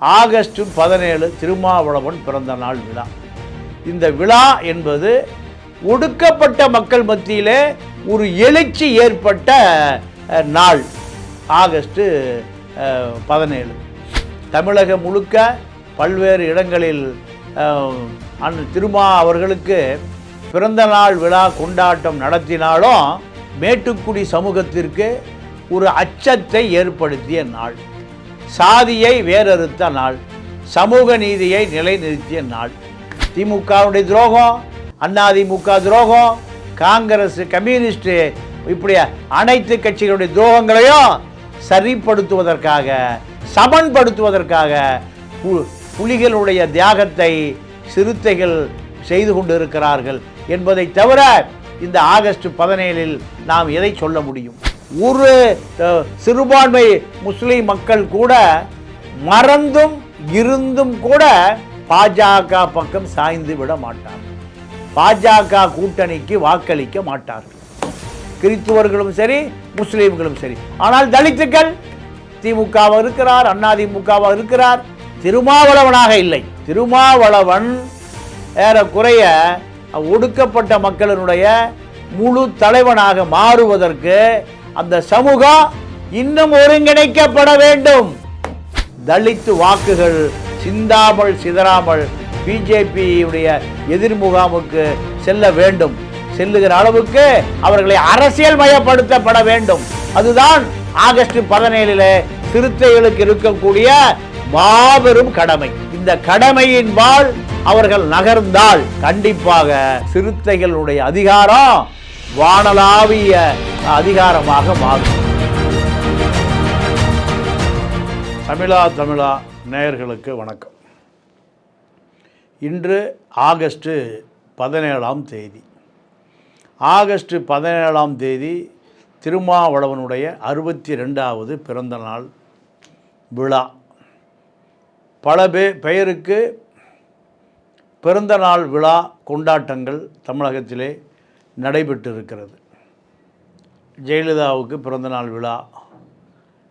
August பதினேழு திருமாவளவன் பிறந்த நாள் விழா. இந்த விழா என்பது ஒடுக்கப்பட்ட மக்கள் மத்தியிலே ஒரு எழுச்சி ஏற்பட்ட நாள். ஆகஸ்ட் பதினேழு. தமிழகம் முழுக்க பல்வேறு இடங்களில் அன் திருமா அவர்களுக்கு பிறந்த நாள் விழா கொண்டாட்டம் நடத்தினாலும் மேட்டுக்குடி சமூகத்திற்கு ஒரு அச்சத்தை ஏற்படுத்திய நாள். சாதியை வேறறுத்த நாள் சமூக நீதியை நிலைநிறுத்திய நாள். திமுகவுடைய துரோகம் அதிமுக துரோகம் காங்கிரஸ் கம்யூனிஸ்ட் இப்படி அனைத்து கட்சிகளுடைய துரோகங்களையும் சரிப்படுத்துவதற்காக சமன்படுத்துவதற்காக பு- புலிகளுடைய தியாகத்தை சிறுத்தைகள் செய்து கொண்டிருக்கிறார்கள் என்பதை தவிர இந்த ஆகஸ்ட் பதினேழில் நாம் எதை சொல்ல முடியும்? ஒரு சிறுபான்மை முஸ்லீம் மக்கள் கூட மறந்தும் இருந்தும் கூட பாஜக பக்கம் சாய்ந்து விட மாட்டார் பாஜக கூட்டணிக்கு வாக்களிக்க மாட்டார்கள். கிறித்துவர்களும் சரி முஸ்லீம்களும் சரி. ஆனால் தலித்துக்கள் திமுகவாக இருக்கிறார் அதிமுகவா இருக்கிறார் திருமாவளவனாக இல்லை. திருமாவளவன் ஏறக்குறைய ஒடுக்கப்பட்ட மக்களினுடைய முழு தலைவனாக மாறுவதற்கு அந்த சமூகம் இன்னும் ஒருங்கிணைக்கப்பட வேண்டும். தலித்து வாக்குகள் சிந்தாமல் சிதறாமல் பிஜேபியுடைய எதிர்முகாமுக்கு செல்ல வேண்டும். செல்லுகிற அளவுக்கு அவர்களை அரசியல் மயப்படுத்தப்பட வேண்டும். அதுதான் ஆகஸ்ட் பதினேழில் சிறுத்தைகளுக்கு இருக்கக்கூடிய மாபெரும் கடமை. இந்த கடமையின் அவர்கள் நகர்ந்தால் கண்டிப்பாக சிறுத்தைகளுடைய அதிகாரம் வானலாவிய அதிகாரமாக மாறும். தமிழா தமிழா நேயர்களுக்கு வணக்கம். இன்று ஆகஸ்ட்டு பதினேழாம் தேதி. ஆகஸ்ட் பதினேழாம் தேதி திருமாவளவனுடைய அறுபத்தி ரெண்டாவது பிறந்த நாள் விழா. பல பே பெயருக்கு பிறந்த நாள் விழா கொண்டாட்டங்கள் தமிழகத்திலே நடைபெற்று இருக்கிறது ஜெயலலிதாவுக்கு பிறந்தநாள் விழா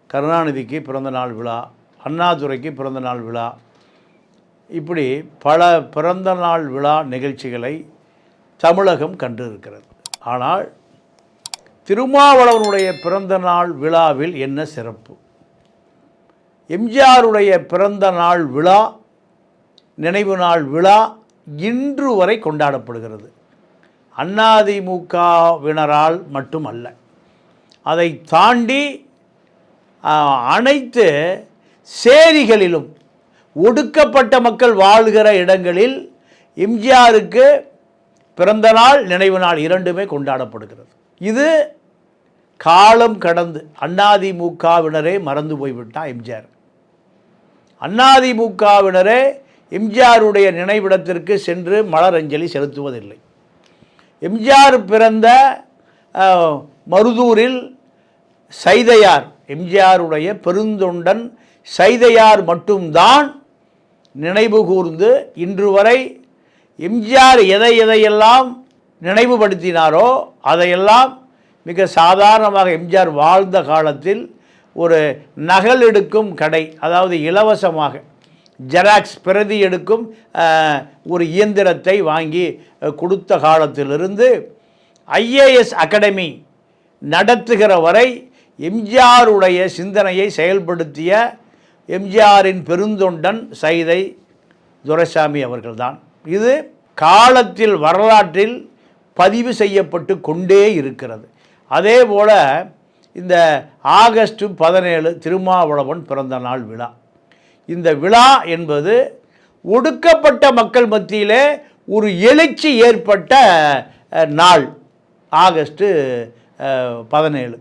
கருணாநிதிக்கு பிறந்தநாள் விழா அண்ணாதுரைக்கு பிறந்தநாள் விழா இப்படி பல பிறந்த நாள் விழா நிகழ்ச்சிகளை தமிழகம் கண்டிருக்கிறது. ஆனால் திருமாவளவனுடைய பிறந்தநாள் விழாவில் என்ன சிறப்பு? எம்ஜிஆருடைய பிறந்த நாள் விழா நினைவு நாள் விழா இன்று வரை கொண்டாடப்படுகிறது. அண்ணாதிமுகவினரால் மட்டுமல்ல. அதை தாண்டி அனைத்து சேரிகளிலும் ஒடுக்கப்பட்ட மக்கள் வாழ்கிற இடங்களில் எம்ஜிஆருக்கு பிறந்த நாள் நினைவு நாள் இரண்டுமே கொண்டாடப்படுகிறது. இது காலம் கடந்து அண்ணாதிமுகவினரே மறந்து போய்விட்டா எம்ஜிஆர். அண்ணாதிமுகவினரே எம்ஜிஆருடைய நினைவிடத்திற்கு சென்று மலரஞ்சலி செலுத்துவதில்லை. எம்ஜிஆர் பிறந்த மருதூரில் சைதையார் எம்ஜிஆருடைய பெருந்தொண்டன் சைதையார் மட்டும்தான் நினைவு கூர்ந்து இன்று வரை எம்ஜிஆர் எதை எதையெல்லாம் நினைவுபடுத்தினாரோ அதையெல்லாம் மிக சாதாரணமாக எம்ஜிஆர் வாழ்ந்த காலத்தில் ஒரு நகல் எடுக்கும் கடை அதாவது இலவசமாக ஜெராக்ஸ் பிரதி எடுக்கும் ஒரு இயந்திரத்தை வாங்கி கொடுத்த காலத்திலிருந்து ஐஏஎஸ் அகாடமி நடத்துகிற வரை எம்ஜிஆருடைய சிந்தனையை செயல்படுத்திய எம்ஜிஆரின் பெருந்தொண்டன் சைதை துரைசாமி அவர்கள்தான். இது காலத்தில் வரலாற்றில் பதிவு செய்யப்பட்டு கொண்டே இருக்கிறது. அதே போல் இந்த ஆகஸ்ட் பதினேழு திருமாவளவன் பிறந்த நாள் விழா. இந்த விழா என்பது ஒடுக்கப்பட்ட மக்கள் மத்தியிலே ஒரு எழுச்சி ஏற்பட்ட நாள். ஆகஸ்ட்டு பதினேழு.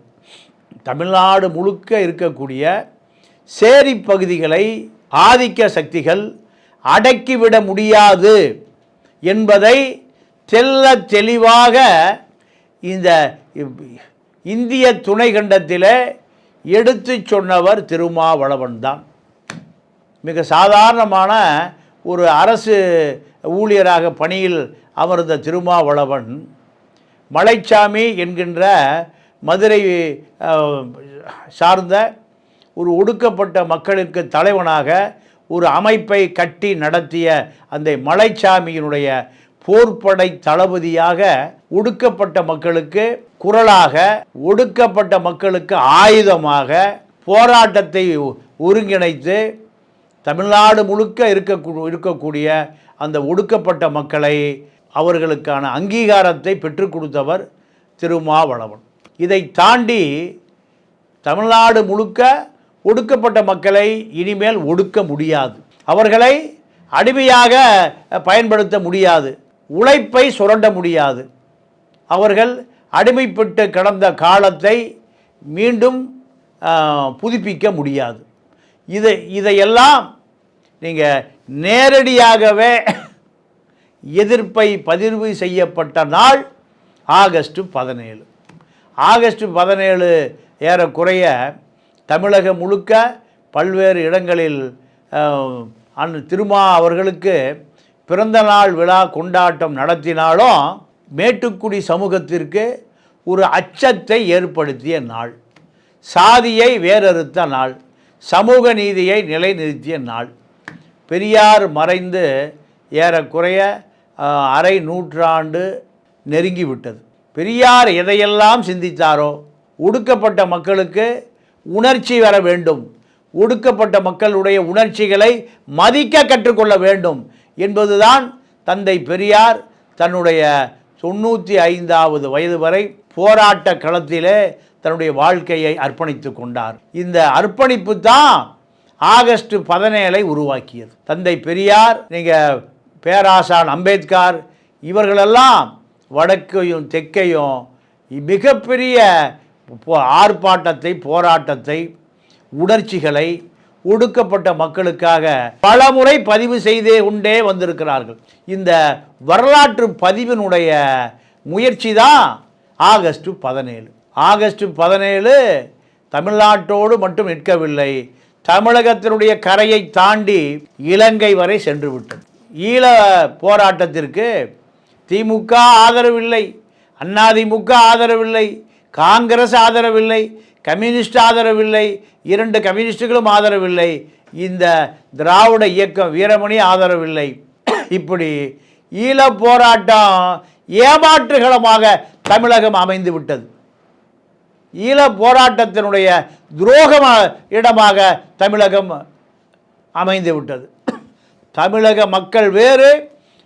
தமிழ்நாடு முழுக்க இருக்கக்கூடிய சேரி பகுதிகளை ஆதிக்க சக்திகள் அடக்கிவிட முடியாது என்பதை தெல்ல தெளிவாக இந்த இந்திய துணைக்கண்டத்தில் எடுத்துச் சொன்னவர் திருமாவளவன் தான் மிக சாதாரணமான ஒரு அரசு ஊழியராக பணியில் அமர்ந்த திருமாவளவன் மலைச்சாமி என்கின்ற மதுரை சார்ந்த ஒரு ஒடுக்கப்பட்ட மக்களுக்கு தலைவனாக ஒரு அமைப்பை கட்டி நடத்திய அந்த மலைச்சாமியினுடைய போர்ப்படை தளபதியாக ஒடுக்கப்பட்ட மக்களுக்கு குரலாக ஒடுக்கப்பட்ட மக்களுக்கு ஆயுதமாக போராட்டத்தை ஒருங்கிணைத்து தமிழ்நாடு முழுக்க இருக்கக்கூ இருக்கக்கூடிய அந்த ஒடுக்கப்பட்ட மக்களை அவர்களுக்கான அங்கீகாரத்தை பெற்றுக் கொடுத்தவர் திருமாவளவன். இதை தாண்டி தமிழ்நாடு முழுக்க ஒடுக்கப்பட்ட மக்களை இனிமேல் ஒடுக்க முடியாது. அவர்களை அடிமையாக பயன்படுத்த முடியாது. உழைப்பை சுரண்ட முடியாது. அவர்கள் அடிமைப்பட்டு கடந்த காலத்தை மீண்டும் புதுப்பிக்க முடியாது. இதை இதையெல்லாம் நீங்கள் நேரடியாகவே எதிர்ப்பை பதிவு செய்யப்பட்ட நாள் ஆகஸ்ட்டு பதினேழு. ஆகஸ்ட் பதினேழு ஏறக்குறைய தமிழகம் முழுக்க பல்வேறு இடங்களில் அன் திருமா அவர்களுக்கு பிறந்த நாள் விழா கொண்டாட்டம் நடத்தினாலும் மேட்டுக்குடி சமூகத்திற்கு ஒரு அச்சத்தை ஏற்படுத்திய நாள். சாதியை வேறறுத்த நாள். சமூக நீதியை நிலைநிறுத்திய நாள். பெரியார் மறைந்து ஏறக்குறைய அரை நூற்றாண்டு நெருங்கிவிட்டது பெரியார் எதையெல்லாம் சிந்தித்தாரோ ஒடுக்கப்பட்ட மக்களுக்கு உணர்ச்சி வர வேண்டும். ஒடுக்கப்பட்ட மக்களுடைய உணர்ச்சிகளை மதிக்க கற்றுக்கொள்ள வேண்டும் என்பதுதான் தந்தை பெரியார் தன்னுடைய தொண்ணூற்றி ஐந்தாவது வயது வரை போராட்ட களத்திலே தன்னுடைய வாழ்க்கையை அர்ப்பணித்து கொண்டார். இந்த அர்ப்பணிப்பு தான் ஆகஸ்ட் பதினேழை உருவாக்கியது. தந்தை பெரியார் நீங்கள் பேராசான் அம்பேத்கர் இவர்களெல்லாம் வடக்கையும் தெற்கையும் மிகப்பெரிய ஆர்ப்பாட்டத்தை போராட்டத்தை உணர்ச்சிகளை ஒடுக்கப்பட்ட மக்களுக்காக பலமுறை பதிவு செய்தே உண்டே வந்திருக்கிறார்கள். இந்த வரலாற்று பதிவினுடைய முயற்சி தான் ஆகஸ்ட் பதினேழு. ஆகஸ்ட் பதினேழு தமிழ்நாட்டோடு மட்டும் நிற்கவில்லை. தமிழகத்தினுடைய கரையை தாண்டி இலங்கை வரை சென்று விட்டது ஈழ போராட்டத்திற்கு திமுக ஆதரவில்லை அதிமுக ஆதரவில்லை காங்கிரஸ் ஆதரவில்லை கம்யூனிஸ்ட் ஆதரவில்லை இரண்டு கம்யூனிஸ்டுகளும் ஆதரவில்லை இந்த திராவிட இயக்கம் வீரமணி ஆதரவில்லை. இப்படி ஈழ போராட்டம் ஏமாற்றுகளமாக தமிழகம் அமைந்து விட்டது ஈழ போராட்டத்தினுடைய துரோக இடமாக தமிழகம் அமைந்து விட்டது. தமிழக மக்கள் வேறு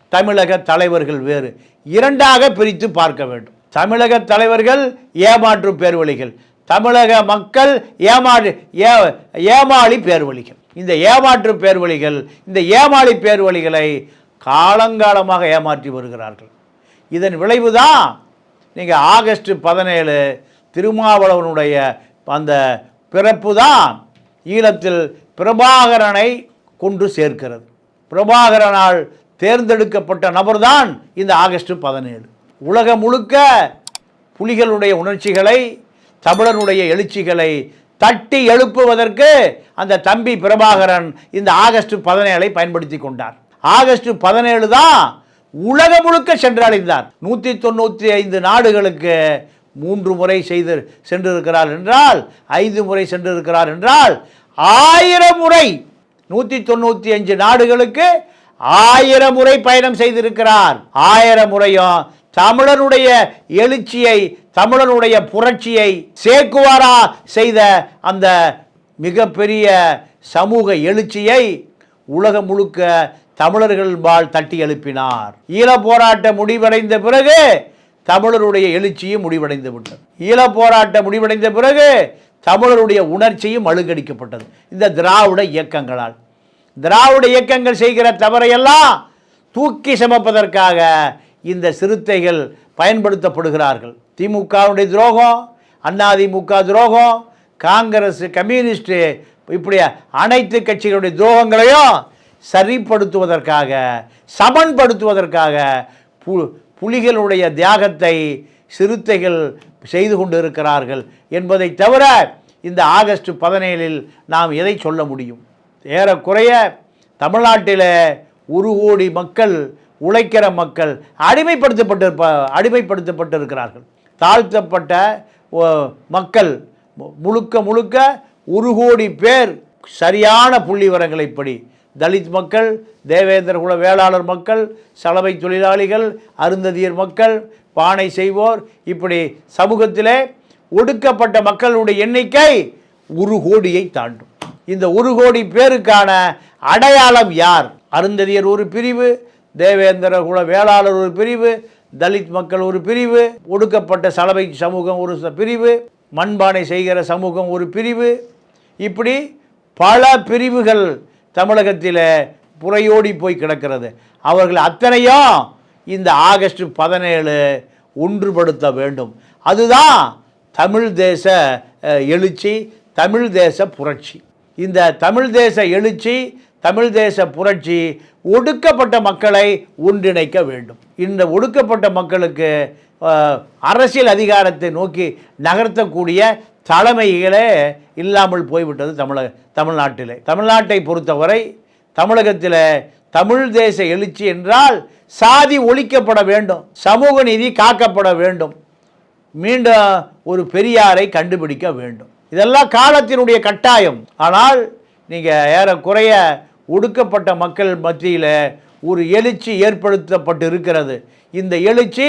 தமிழக தலைவர்கள் வேறு. இரண்டாக பிரித்து பார்க்க வேண்டும். தமிழக தலைவர்கள் ஏமாற்று பேர்வழிகள். தமிழக மக்கள் ஏமாறு ஏ ஏமாளி பேர்வழிகள். இந்த ஏமாற்று பேர்வழிகள் இந்த ஏமாளி பேர்வழிகளை காலங்காலமாக ஏமாற்றி வருகிறார்கள். இதன் விளைவுதான் நீங்கள் ஆகஸ்ட் பதினேழு திருமாவளவனுடைய அந்த பிறப்பு தான் ஈழத்தில் பிரபாகரனை கொண்டு சேர்க்கிறது. பிரபாகரனால் தேர்ந்தெடுக்கப்பட்ட நபர்தான் இந்த ஆகஸ்ட் பதினேழு. உலகம் முழுக்க புலிகளுடைய உணர்ச்சிகளை தமிழனுடைய எழுச்சிகளை தட்டி எழுப்புவதற்கு அந்த தம்பி பிரபாகரன் இந்த ஆகஸ்ட் பதினேழை பயன்படுத்தி கொண்டார். ஆகஸ்ட் பதினேழு தான் உலகம் முழுக்க சென்றடைந்தார். நூற்றி தொண்ணூற்றி ஐந்து நாடுகளுக்கு மூன்று முறை செய்து சென்றிருக்கிறார் என்றால் ஐந்து முறை சென்றிருக்கிறார் என்றால் ஆயிரம் முறை நூற்றி தொண்ணூற்றி அஞ்சு நாடுகளுக்கு ஆயிரம் முறை பயணம் செய்திருக்கிறார். ஆயிரம் முறையும் தமிழனுடைய எழுச்சியை தமிழனுடைய புரட்சியை சேக்குவாரா செய்த அந்த மிகப்பெரிய சமூக எழுச்சியை உலகம் முழுக்க தமிழர்கள்பால் தட்டி எழுப்பினார். ஈழ போராட்டம் முடிவடைந்த பிறகு தமிழருடைய எழுச்சியும் முடிவடைந்து விட்டது. ஈழ போராட்டம் முடிவடைந்த பிறகு தமிழருடைய உணர்ச்சியும் அழுங்கடிக்கப்பட்டது இந்த திராவிட இயக்கங்களால். திராவிட இயக்கங்கள் செய்கிற தவறையெல்லாம் தூக்கி சமப்பதற்காக இந்த சிறுத்தைகள் பயன்படுத்தப்படுகிறார்கள். திமுகவுடைய துரோகம் அதிமுக துரோகம் காங்கிரஸ் கம்யூனிஸ்ட் இப்படி அனைத்து கட்சிகளுடைய துரோகங்களையும் சரிப்படுத்துவதற்காக சமன்படுத்துவதற்காக பு புலிகளுடைய தியாகத்தை சிறுத்தைகள் செய்து கொண்டு இருக்கிறார்கள் என்பதை தவிர இந்த ஆகஸ்ட் பதினேழில் நாம் எதை சொல்ல முடியும்? ஏறக்குறைய தமிழ்நாட்டில் ஒரு கோடி மக்கள் உழைக்கிற மக்கள் அடிமைப்படுத்தப்பட்டிருப்ப அடிமைப்படுத்தப்பட்டிருக்கிறார்கள். தாழ்த்தப்பட்ட மக்கள் முழுக்க முழுக்க ஒரு கோடி பேர் சரியான புள்ளி விவரங்களைப்படி தலித் மக்கள் தேவேந்திர குல வேளாளர் மக்கள் சலவை தொழிலாளிகள் அருந்ததியர் மக்கள் பானை செய்வோர் இப்படி சமூகத்திலே ஒடுக்கப்பட்ட மக்களுடைய எண்ணிக்கை ஒரு கோடியை தாண்டும். இந்த ஒரு கோடி பேருக்கான அடையாளம் யார்? அருந்ததியர் ஒரு பிரிவு தேவேந்திர குல வேளாளர் ஒரு பிரிவு தலித் மக்கள் ஒரு பிரிவு ஒடுக்கப்பட்ட சலவை சமூகம் ஒரு பிரிவு மண்பானை செய்கிற சமூகம் ஒரு பிரிவு. இப்படி பல பிரிவுகள் தமிழகத்தில் புறையோடி போய் கிடக்கிறது. அவர்கள் அத்தனையும் இந்த ஆகஸ்ட் பதினேழு ஒன்றுபடுத்த வேண்டும். அதுதான் தமிழ் தேச எழுச்சி தமிழ் தேச புரட்சி. இந்த தமிழ் தேச எழுச்சி தமிழ் தேச புரட்சி ஒடுக்கப்பட்ட மக்களை ஒன்றிணைக்க வேண்டும். இந்த ஒடுக்கப்பட்ட மக்களுக்கு அரசியல் அதிகாரத்தை நோக்கி நகர்த்தக்கூடிய தலைமைகளே இல்லாமல் போய்விட்டது தமிழக தமிழ்நாட்டிலே. தமிழ்நாட்டை பொறுத்தவரை தமிழகத்தில் தமிழ் தேச எழுச்சி என்றால் சாதி ஒழிக்கப்பட வேண்டும் சமூக நீதி காக்கப்பட வேண்டும் மீண்டும் ஒரு பெரியாரை கண்டுபிடிக்க வேண்டும். இதெல்லாம் காலத்தினுடைய கட்டாயம். ஆனால் நீங்கள் ஏறக்குறைய ஒடுக்கப்பட்ட மக்கள் மத்தியில் ஒரு எழுச்சி ஏற்படுத்தப்பட்டு இருக்கிறது இந்த எழுச்சி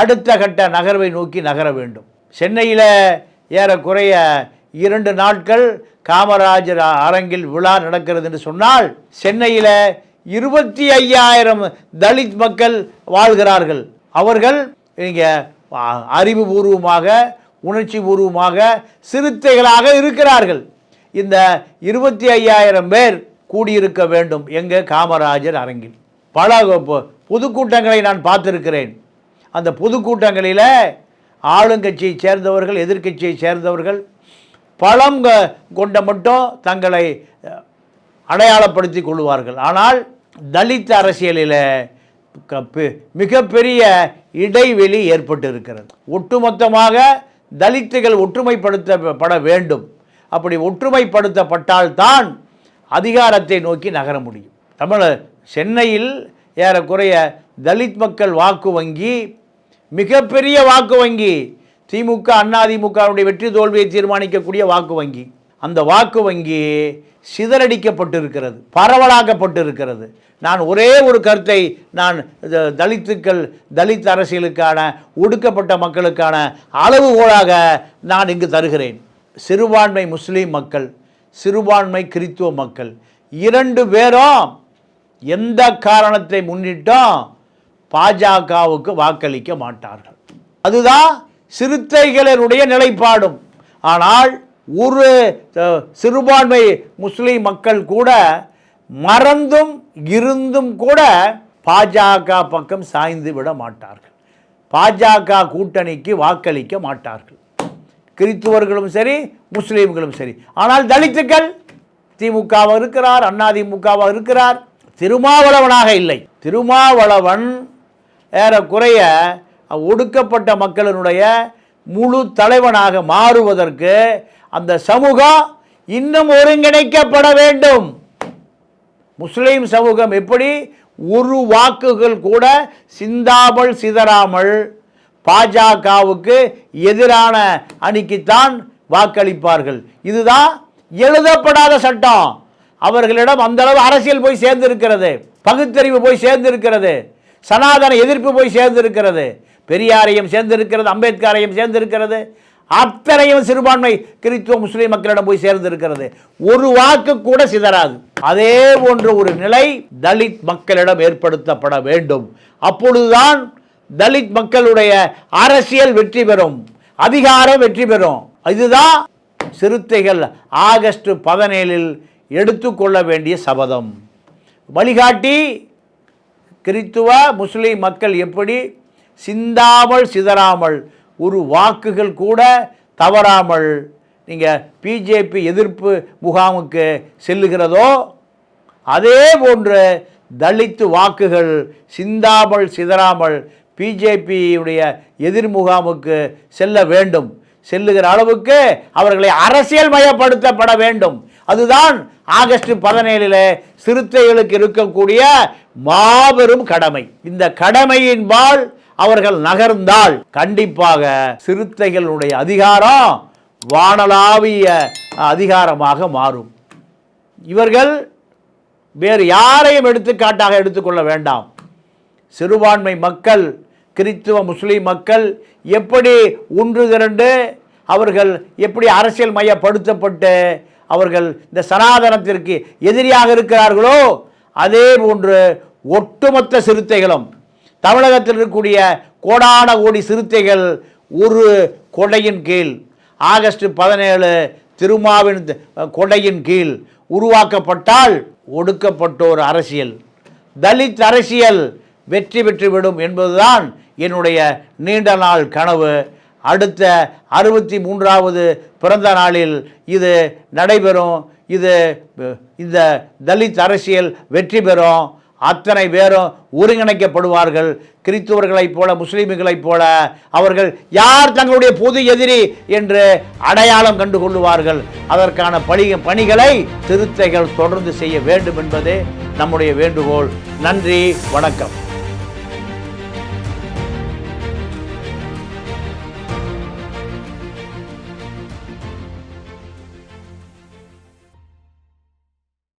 அடுத்த கட்ட நகர்வை நோக்கி நகர வேண்டும். சென்னையில் ஏறக்குறைய இரண்டு நாட்கள் காமராஜர் அரங்கில் விழா நடக்கிறது என்று சொன்னால் சென்னையில் இருபத்தி ஐயாயிரம் தலித் மக்கள் வாழ்கிறார்கள். அவர்கள் நீங்கள் அறிவுபூர்வமாக உணர்ச்சி பூர்வமாக சிறுத்தைகளாக இருக்கிறார்கள். இந்த இருபத்தி ஐயாயிரம் பேர் கூடியிருக்க வேண்டும் எங்கள் காமராஜர் அரங்கில். பல பொதுக்கூட்டங்களை நான் பார்த்துருக்கிறேன். அந்த பொதுக்கூட்டங்களில் ஆளுங்கட்சியை சேர்ந்தவர்கள் எதிர்க்கட்சியை சேர்ந்தவர்கள் பழம் கொண்ட மட்டும் தங்களை அடையாளப்படுத்தி கொள்வார்கள். ஆனால் தலித் அரசியலில் க- பெ- மிகப்பெரிய இடைவெளி ஏற்பட்டு இருக்கிறது ஒட்டுமொத்தமாக தலித்துகள் ஒற்றுமைப்படுத்தப்பட வேண்டும். அப்படி ஒற்றுமைப்படுத்தப்பட்டால்தான் அதிகாரத்தை நோக்கி நகர முடியும். தமிழ சென்னையில் ஏறக்குறைய தலித் மக்கள் வாக்கு வங்கி மிகப்பெரிய வாக்கு வங்கி திமுக அதிமுகவுடைய வெற்றி தோல்வியை தீர்மானிக்கக்கூடிய வாக்கு வங்கி. அந்த வாக்கு வங்கி சிதறடிக்கப்பட்டிருக்கிறது பரவலாக்கப்பட்டிருக்கிறது. நான் ஒரே ஒரு கருத்தை நான் தலித்துக்கள் தலித் அரசியலுக்கான ஒடுக்கப்பட்ட மக்களுக்கான அளவுகோலாக நான் இங்கு தருகிறேன். சிறுபான்மை முஸ்லீம் மக்கள் சிறுபான்மை கிறித்துவ மக்கள் இரண்டு பேரும் எந்த காரணத்தை முன்னிட்டும் பாஜகவுக்கு வாக்களிக்க மாட்டார்கள். அதுதான் சிறுத்தைகளினுடைய நிலைப்பாடும். ஆனால் ஒரு சிறுபான்மை முஸ்லீம் மக்கள் கூட மறந்தும் இருந்தும் கூட பாஜக பக்கம் சாய்ந்து விட மாட்டார்கள். பாஜக கூட்டணிக்கு வாக்களிக்க மாட்டார்கள். கிறித்துவர்களும் சரி முஸ்லீம்களும் சரி. ஆனால் தலித்துக்கள் திமுகவாக இருக்கிறார் அதிமுகவாக இருக்கிறார். திருமாவளவனாக இல்லை. திருமாவளவன் ஏறக்குறைய ஒடுக்கப்பட்ட மக்களினுடைய முழு தலைவனாக மாறுவதற்கு அந்த சமூகம் இன்னும் ஒருங்கிணைக்கப்பட வேண்டும். முஸ்லீம் சமூகம் எப்படி ஒரு வாக்குகள் கூட சிந்தாமல் சிதறாமல் பாஜகவுக்கு எதிரான அணிக்குத்தான் வாக்களிப்பார்கள். இதுதான் எழுதப்படாத சட்டம். அவர்களிடம் அந்த அளவு அரசியல் போய் சேர்ந்திருக்கிறது. பகுத்தறிவு போய் சேர்ந்திருக்கிறது. சனாதன எதிர்ப்பு போய் சேர்ந்திருக்கிறது. பெரியாரையும் சேர்ந்திருக்கிறது அம்பேத்கரையும் சேர்ந்திருக்கிறது அத்தனையும் சிறுபான்மை கிறித்துவ முஸ்லீம் மக்களிடம் போய் சேர்ந்திருக்கிறது. ஒரு வாக்கு கூட சிதறாது. அதே போன்ற ஒரு நிலை தலித் மக்களிடம் ஏற்படுத்தப்பட வேண்டும். அப்பொழுதுதான் தலித் மக்களுடைய அரசியல் வெற்றி பெறும். அதிகாரம் வெற்றி பெறும். இதுதான் சிறுத்தைகள் ஆகஸ்ட் பதினேழில் எடுத்துக்கொள்ள வேண்டிய சபதம். வழிகாட்டி கிறித்துவ முஸ்லீம் மக்கள் எப்படி சிந்தாமல் சிதறாமல் ஒரு வாக்குகள் கூட தவறாமல் நீங்கள் பிஜேபி எதிர்ப்பு முகாமுக்கு செல்லுகிறதோ அதே போன்று தலித்து வாக்குகள் சிந்தாமல் சிதறாமல் பிஜேபியுடைய எதிர் முகாமுக்கு செல்ல வேண்டும். செல்லுகிற அளவுக்கு அவர்களை அரசியல் மயப்படுத்தப்பட வேண்டும். அதுதான் ஆகஸ்ட் பதினேழில் சிறுத்தைகளுக்கு இருக்கக்கூடிய மாபெரும் கடமை. இந்த கடமையின்பால் அவர்கள் நகர்ந்தால் கண்டிப்பாக சிறுத்தைகளுடைய அதிகாரம் வானலாவிய அதிகாரமாக மாறும். இவர்கள் வேறு யாரையும் எடுத்துக்காட்டாக எடுத்துக்கொள்ள வேண்டாம். சிறுபான்மை மக்கள் கிறித்துவ முஸ்லீம் மக்கள் எப்படி ஒன்று திரண்டு அவர்கள் எப்படி அரசியல் மையப்படுத்தப்பட்டு அவர்கள் இந்த சனாதனத்திற்கு எதிரியாக இருக்கிறார்களோ அதே போன்று ஒட்டுமொத்த சிறுத்தைகளும் தமிழகத்தில் இருக்கக்கூடிய கோடான கோடி சிறுத்தைகள் ஒரு கொடையின் கீழ் ஆகஸ்ட் பதினேழு திருமாவின் கொடையின் கீழ் உருவாக்கப்பட்டால் ஒடுக்கப்பட்டோர் அரசியல். தலித் அரசியல் வெற்றி பெற்றுவிடும் என்பதுதான் என்னுடைய நீண்ட நாள் கனவு. அடுத்த அறுபத்தி மூன்றாவது பிறந்த நாளில் இது நடைபெறும். இது இந்த தலித் அரசியல் வெற்றி பெறும். அத்தனை பேரும் ஒருங்கிணைக்கப்படுவார்கள். கிறிஸ்துவர்களைப் போல முஸ்லீம்களைப் போல அவர்கள் யார் தங்களுடைய பொது எதிரி என்று அடையாளம் கண்டு கொள்ளுவார்கள் அதற்கான பணி பணிகளை திருத்தைகள் தொடர்ந்து செய்ய வேண்டும் என்பதே நம்முடைய வேண்டுகோள். நன்றி வணக்கம்.